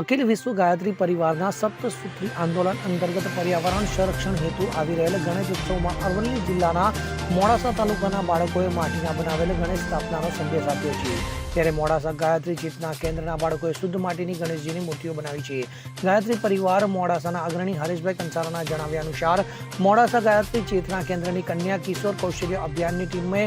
અખિલ વિશ્વ ગાયત્રી પરિવારના સપ્તસૂત્રી આંદોલન અંતર્ગત પર્યાવરણ સંરક્ષણ હેતુ આવી રહેલ ગણેશ ઉત્સવમાં અરવલ્લી જિલ્લાના મોડાસા તાલુકાના બાળકોએ માટીના બનાવેલ ગણેશ સ્થાપનાનો સંદેશ આપ્યો છે. ત્યારે મોડાસા ગાયત્રી ચેતના કેન્દ્રના બાળકોએ શુદ્ધ માટીની ગણેશજીની મૂર્તિઓ બનાવી છે. ગાયત્રી પરિવાર મોડાસાના અગ્રણી હરેશભાઈ કંસારાના જણાવ્યા અનુસાર, મોડાસા ગાયત્રી ચેતના કેન્દ્રની કન્યા કિશોર કૌશલ્ય અભિયાનની ટીમે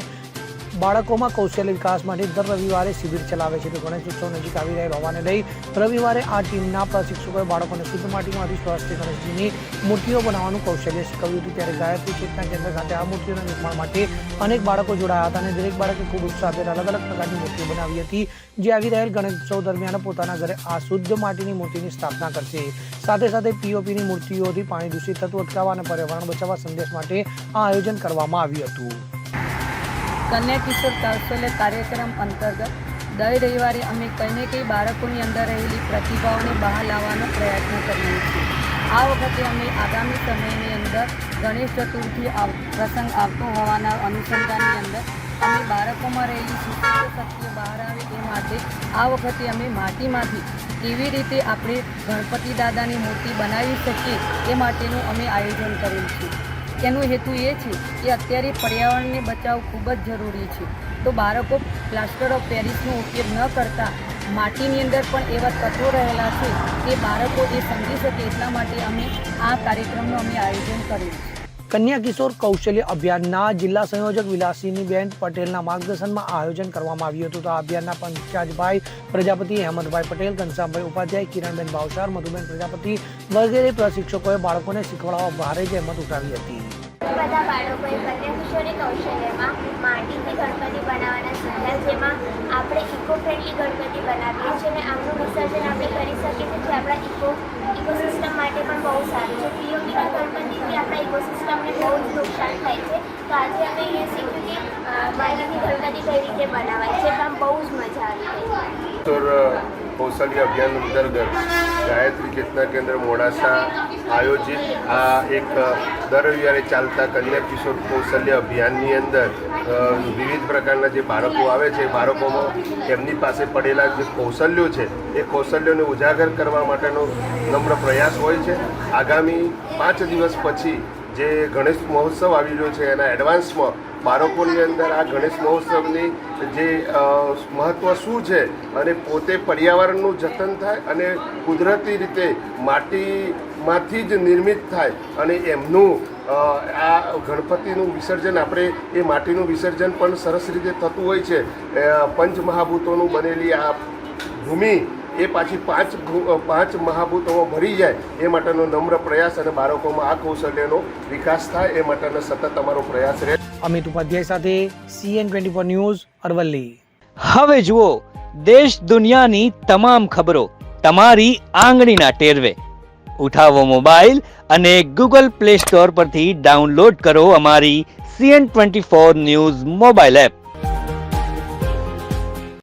બાળકોમાં કૌશલ્ય વિકાસ માટે દર રવિવારે શિબિર ચલાવે છે. તો ગણેશ ઉત્સવ નજીક આવી રહેલ હોવાને લઈ રવિવારે આ ટીમના પ્રશિક્ષકોએ બાળકોને શુદ્ધ માટીમાંથી સ્વસ્થ ગણેશજીની મૂર્તિઓ બનાવવાનું કૌશલ્ય શીખવ્યું હતું. ત્યારે ગાયત્રી ચેતના કેન્દ્ર ખાતે આ મૂર્તિઓના નિર્માણ માટે અનેક બાળકો જોડાયા હતા અને દરેક બાળકે ખૂબ ઉત્સાહભેર અલગ અલગ પ્રકારની મૂર્તિઓ બનાવી હતી. જે આવી રહેલ ગણેશ ઉત્સવ દરમિયાન પોતાના ઘરે આ શુદ્ધ માટીની મૂર્તિની સ્થાપના કરશે. સાથે સાથે પીઓપીની મૂર્તિઓથી પાણી દૂષિત થતું અટકાવવા અને પર્યાવરણ બચાવવા સંદેશ માટે આ આયોજન કરવામાં આવ્યું હતું. કન્યા કિશોર કૌશલ્ય કાર્યક્રમ અંતર્ગત દર રવિવારે અમે કંઈ ને કંઈ બાળકોની અંદર રહેલી પ્રતિભાઓને બહાર લાવવાનો પ્રયત્ન કરીએ છીએ. આ વખતે અમે આગામી સમયની અંદર ગણેશ ચતુર્થી આવ- પ્રસંગ આવતો હોવાના અનુસંધાનની અંદર અમે બાળકોમાં રહેલી સુસુપ્ત શક્તિઓ બહાર આવે એ માટે આ વખતે અમે માટીમાંથી કેવી રીતે આપણે ગણપતિ દાદાની મૂર્તિ બનાવી શકીએ એ માટેનું અમે આયોજન કરેલ છે. એનો હેતુ એ છે કે અત્યારે પર્યાવરણને બચાવ ખૂબ જ જરૂરી છે. તો બાળકો પ્લાસ્ટર ઓફ પેરિસનો ઉપયોગ ન કરતા માટીની અંદર પણ એવા તત્વો રહેલા છે કે બાળકો એ સમજી શકે એટલા માટે અમે આ કાર્યક્રમનું અમે આયોજન કર્યું છે. કન્યા કિશોર કૌશલ્ય અભિયાનના જિલ્લા સંયોજક વિલાસીનીબેન પટેલના માર્ગદર્શનમાં આયોજન કરવામાં આવ્યું હતું. તો આ અભિયાનના પંચાજભાઈ પ્રજાપતિ હેમંતભાઈ પટેલ, ઘનશ્યામભાઈ ઉપાધ્યાય, કિરણબેન ભાવસાર મધુબેન પ્રજાપતિ વગેરે પ્રશિક્ષકોએ બાળકોને શીખવાડવા ભારે જહેમત ઉઠાવી હતી. આપણે ઇકો ફ્રેન્ડલી ગણપતિ બનાવીએ છીએ અને આમનું વિસર્જન આપણે કરી શકીએ છીએ. જે આપણા ઇકો ઇકોસિસ્ટમ માટે પણ બહુ સારું છે પીઓપીના ગણપતિથી આપણા ઇકોસિસ્ટમને બહુ જ નુકસાન થાય છે તો અમે અહીંયા શીખ્યું કે અ, માટીથી કઈ રીતે બનાવાય છે આમ બહુ જ મજા આવી ગઈ. કૌશલ્ય અભિયાન અંતર્ગત ગાયત્રી ચેતના કેન્દ્ર મોડાસા આયોજિત આ એક દર રવિવારે ચાલતા કન્યા કિશોર કૌશલ્ય અભિયાનની અંદર વિવિધ પ્રકારના જે બાળકો આવે છે બાળકોમાં એમની પાસે પડેલા જે કૌશલ્યો છે એ કૌશલ્યોને ઉજાગર કરવા માટેનો નમ્ર પ્રયાસ હોય છે. આગામી પાંચ દિવસ પછી જે ગણેશ મહોત્સવ આવી રહ્યો છે, એના એડવાન્સમાં બાળકોની અંદર આ ગણેશ મહોત્સવની જે મહત્ત્વ શું છે અને પોતે પર્યાવરણનું જતન થાય અને કુદરતી રીતે માટીમાંથી જ નિર્મિત થાય અને એમનું આ ગણપતિનું વિસર્જન આપણે, એ માટીનું વિસર્જન પણ સરસ રીતે થતું હોય છે. પંચમહાભૂતોનું બનેલી આ ભૂમિ એ પાછી પાંચ પાંચ મહાભૂતોમાં ભરી જાય એ માટેનો નમ્ર પ્રયાસ અને બાળકોમાં આ કૌશલ્યનો વિકાસ થાય એ માટેનો સતત અમારો પ્રયાસ રહે. અમિત ઉપાધ્યાય સાથે CN twenty four news Aravalli. હવે જુઓ દેશ દુનિયાની તમામ ખબરો તમારી આંગળીના ટેરવે. ઉઠાવો મોબાઈલ અને ગૂગલ પ્લે સ્ટોર પરથી ડાઉનલોડ કરો અમારી CN twenty four news mobile app.